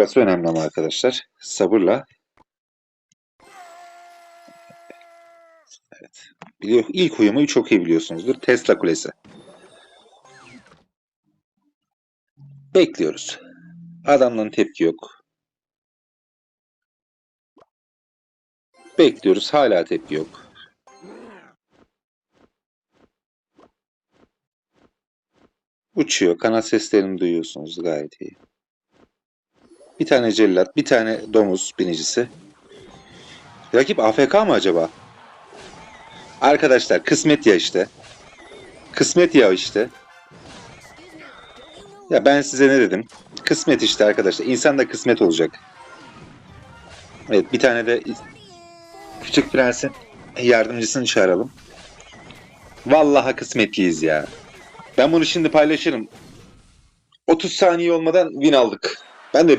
Burası önemli ama arkadaşlar. Sabırla. Evet. Biliyor, ilk uyumu çok iyi biliyorsunuzdur. Tesla Kulesi. Bekliyoruz. Adamdan tepki yok. Bekliyoruz. Hala tepki yok. Uçuyor. Kanat seslerini duyuyorsunuz gayet iyi. Bir tane cellat, bir tane domuz binicisi. Rakip AFK mı acaba? Arkadaşlar kısmet ya işte. Kısmet ya işte. Ya ben size ne dedim? Kısmet işte arkadaşlar. İnsan da kısmet olacak. Evet bir tane de Küçük Prens'in yardımcısını çağıralım. Vallahi kısmetliyiz ya. Ben bunu şimdi paylaşırım. 30 saniye olmadan win aldık. Ben de